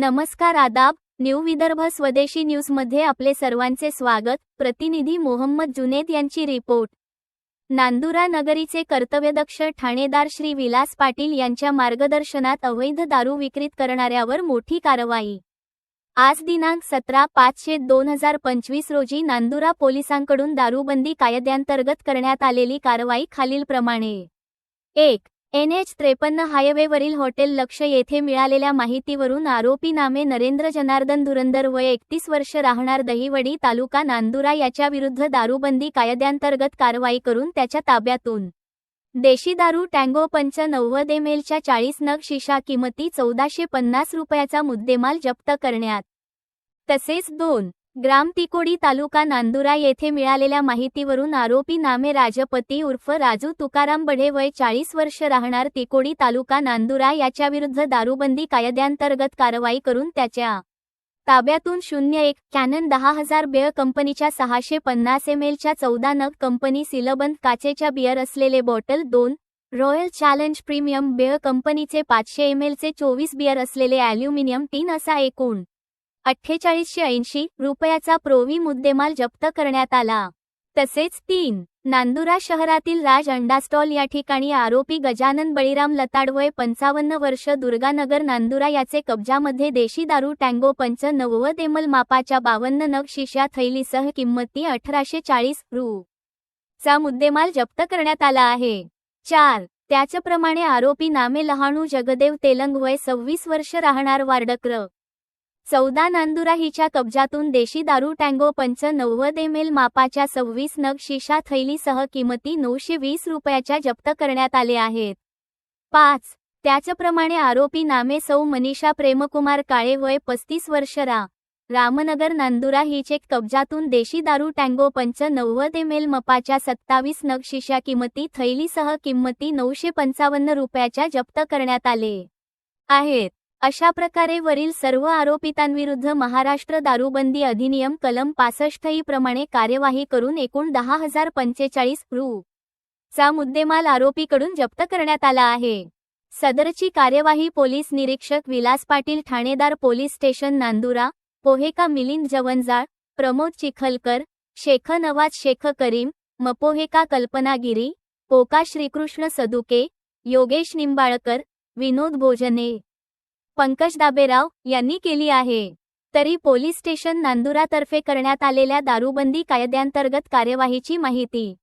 नमस्कार आदाब न्यू विदर्भ स्वदेशी न्यूजमध्ये आपले सर्वांचे स्वागत. प्रतिनिधी मोहम्मद जुनेद यांची रिपोर्ट. नांदुरा नगरीचे कर्तव्यदक्ष ठाणेदार श्री विलास पाटील यांच्या मार्गदर्शनात अवैध दारू विक्रीत करणाऱ्यावर मोठी कारवाई. आज दिनांक सतरा पाचशे दोन हजार पंचवीस रोजी नांदुरा पोलिसांकडून दारूबंदी कायद्यांतर्गत करण्यात आलेली कारवाई खालीलप्रमाणे. एक एन एच त्रेपन्न हायवेवरील हॉटेल लक्ष येथे मिळालेल्या माहितीवरून आरोपी नामे नरेंद्र जनार्दन धुरंदर वय एकतीस वर्ष राहणार दहिवडी तालुका नांदुरा याच्या विरुद्ध दारूबंदी कायद्यांतर्गत कारवाई करून त्याच्या ताब्यातून. देशी दारू टँगो पंच नव्वद एम एलच्या चाळीस नग शिशा किमती चौदाशे पन्नास रुपयाचा मुद्देमाल जप्त करण्यात. तसेच दोन ग्राम तिकोडी तालुका नांदुरा येथे मिळालेल्या माहितीवरून आरोपी नामे राजपती उर्फ राजू तुकाराम बढे वय चाळीस वर्ष राहणार तिकोडी तालुका नांदुरा याच्याविरुद्ध दारूबंदी कायद्यांतर्गत कारवाई करून त्याच्या ताब्यातून शून्य एक कॅनन दहा हजार बेअर कंपनीच्या सहाशे पन्नास एम एलच्या चौदा नग कंपनी सिलबंद काचेच्या बियर असलेले बॉटल दोन रॉयल चॅलेंज प्रीमियम बेअर कंपनीचे पाचशे एम एलचे चोवीस बियर असलेले ॲल्युमिनियम तीन असा एकूण अठ्ठेचाळीसशे ऐंशी रुपयाचा प्रोवी मुद्देमाल जप्त करण्यात आला. तसेच तीन नांदुरा शहरातील राज अंडा स्टॉल या ठिकाणी आरोपी गजानन बळीराम लताडवय पंचावन्न वर्ष दुर्गानगर नांदुरा याचे कब्जामध्ये देशी दारू टँगो पंच नव्वद एमल मापाच्या बावन्न नग शिशा थैलीसह किंमती अठराशे चाळीस रु. चा मुद्देमाल जप्त करण्यात आला आहे. चार त्याचप्रमाणे आरोपी नामे लहाणू जगदेव तेलंग वय सव्वीस वर्ष राहणार वार्डक्र. चौदा नांदुरा हिच्या कब्जातून देशी दारू टँगो पंच नव्वद एम एल मापाच्या सव्वीस नग शिशा थैलीसह किमती नऊशे वीस रुपयाच्या जप्त करण्यात आले आहेत. पाच. त्याचप्रमाणे आरोपी नामे सौ मनीषा प्रेमकुमार काळे वय पस्तीस वर्ष रा. रामनगर नांदुरा हिचे कब्जातून देशी दारू टँगो पंच नव्वद एम एल मपाच्या सत्तावीस नग शिशा किमती थैलीसह किंमती नऊशे पंचावन्न रुपयाच्या जप्त करण्यात आले आहेत. अशा प्रकारे वरील सर्व आरोपितांविरुद्ध महाराष्ट्र दारूबंदी अधिनियम कलम पासष्ट ही प्रमाणे कार्यवाही करून एकूण दहा हजार पंचेचाळीस रु. चा मुद्देमाल आरोपीकडून जप्त करण्यात आला आहे. सदरची कार्यवाही पोलीस निरीक्षक विलास पाटील ठाणेदार पोलीस स्टेशन नांदुरा पोहेका मिलिंद जवंजाळ प्रमोद चिखलकर शेख नवाज शेख करीम मपोहेका कल्पनागिरी पोका श्रीकृष्ण सदुके योगेश निंबाळकर विनोद भोजने. पंकज दाबेराव यांनी केली आहे. तरी पोलीस स्टेशन नांदुरातर्फे करण्यात आलेल्या दारूबंदी कायद्यांतर्गत कार्यवाहीची माहिती